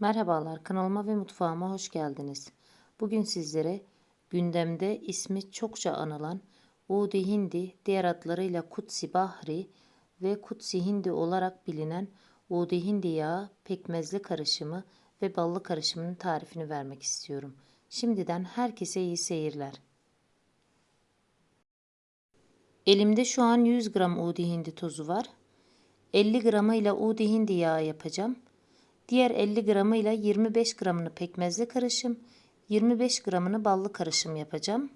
Merhabalar, kanalıma ve mutfağıma hoş geldiniz. Bugün sizlere gündemde ismi çokça anılan Udi Hindi, diğer adlarıyla Kutsi Bahri ve Kutsi Hindi olarak bilinen Udi Hindi yağı pekmezli karışımı ve ballı karışımının tarifini vermek istiyorum. Şimdiden herkese iyi seyirler. Elimde şu an 100 gram Udi Hindi tozu var. 50 gramıyla Udi Hindi yağı yapacağım. Diğer 50 gramıyla 25 gramını pekmezli karışım, 25 gramını ballı karışım yapacağım.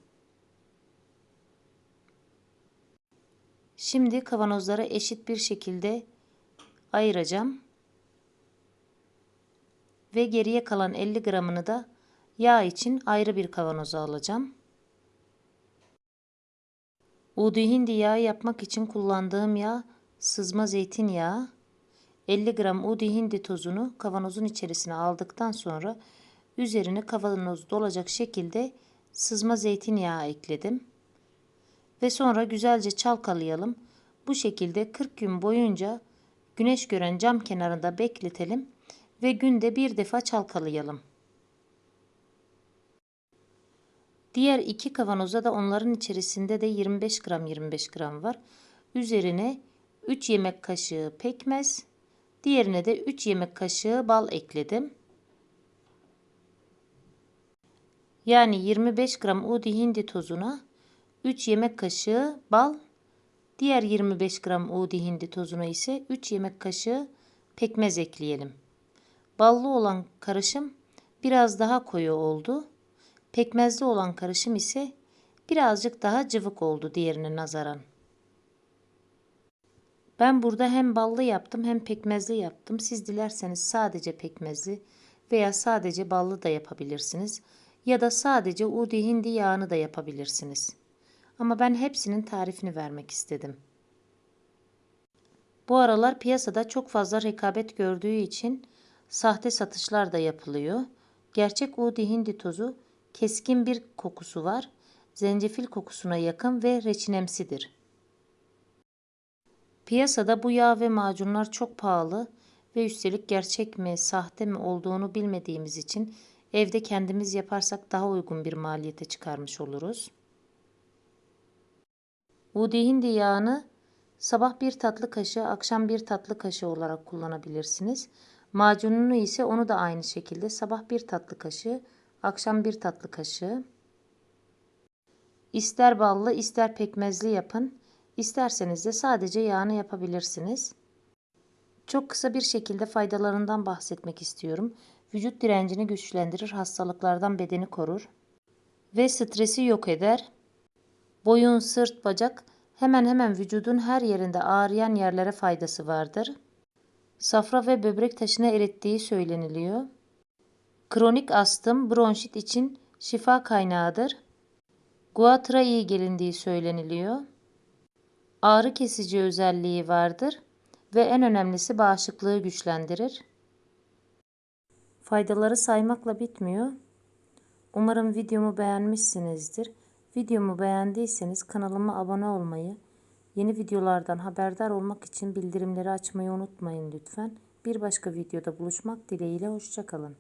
Şimdi kavanozlara eşit bir şekilde ayıracağım. Ve geriye kalan 50 gramını da yağ için ayrı bir kavanoza alacağım. Udu hindi yağı yapmak için kullandığım yağ sızma zeytinyağı. 50 gram udi hindi tozunu kavanozun içerisine aldıktan sonra üzerine kavanoz dolacak şekilde sızma zeytinyağı ekledim. Ve sonra güzelce çalkalayalım. Bu şekilde 40 gün boyunca güneş gören cam kenarında bekletelim ve günde bir defa çalkalayalım. Diğer iki kavanoza da onların içerisinde de 25 gram 25 gram var. Üzerine 3 yemek kaşığı pekmez, diğerine de 3 yemek kaşığı bal ekledim. Yani 25 gram udi hindi tozuna 3 yemek kaşığı bal, diğer 25 gram udi hindi tozuna ise 3 yemek kaşığı pekmez ekleyelim. Ballı olan karışım biraz daha koyu oldu. Pekmezli olan karışım ise birazcık daha cıvık oldu diğerine nazaran. Ben burada hem ballı yaptım hem pekmezli yaptım. Siz dilerseniz sadece pekmezli veya sadece ballı da yapabilirsiniz. Ya da sadece udi hindi yağını da yapabilirsiniz. Ama ben hepsinin tarifini vermek istedim. Bu aralar piyasada çok fazla rekabet gördüğü için sahte satışlar da yapılıyor. Gerçek udi hindi tozu keskin bir kokusu var. Zencefil kokusuna yakın ve reçinemsidir. Piyasada bu yağ ve macunlar çok pahalı ve üstelik gerçek mi, sahte mi olduğunu bilmediğimiz için evde kendimiz yaparsak daha uygun bir maliyete çıkarmış oluruz. Udi hindi yağını sabah bir tatlı kaşığı, akşam bir tatlı kaşığı olarak kullanabilirsiniz. Macununu ise onu da aynı şekilde sabah bir tatlı kaşığı, akşam bir tatlı kaşığı. İster ballı ister pekmezli yapın. İsterseniz de sadece yağını yapabilirsiniz. Çok kısa bir şekilde faydalarından bahsetmek istiyorum. Vücut direncini güçlendirir, hastalıklardan bedeni korur ve stresi yok eder. Boyun, sırt, bacak hemen hemen vücudun her yerinde ağrıyan yerlere faydası vardır. Safra ve böbrek taşını erittiği söyleniliyor. Kronik astım, bronşit için şifa kaynağıdır. Guatra iyi gelindiği söyleniliyor ağrı kesici özelliği vardır ve en önemlisi bağışıklığı güçlendirir. Faydaları saymakla bitmiyor. Umarım videomu beğenmişsinizdir. Videomu beğendiyseniz kanalıma abone olmayı, yeni videolardan haberdar olmak için bildirimleri açmayı unutmayın lütfen. Bir başka videoda buluşmak dileğiyle hoşçakalın.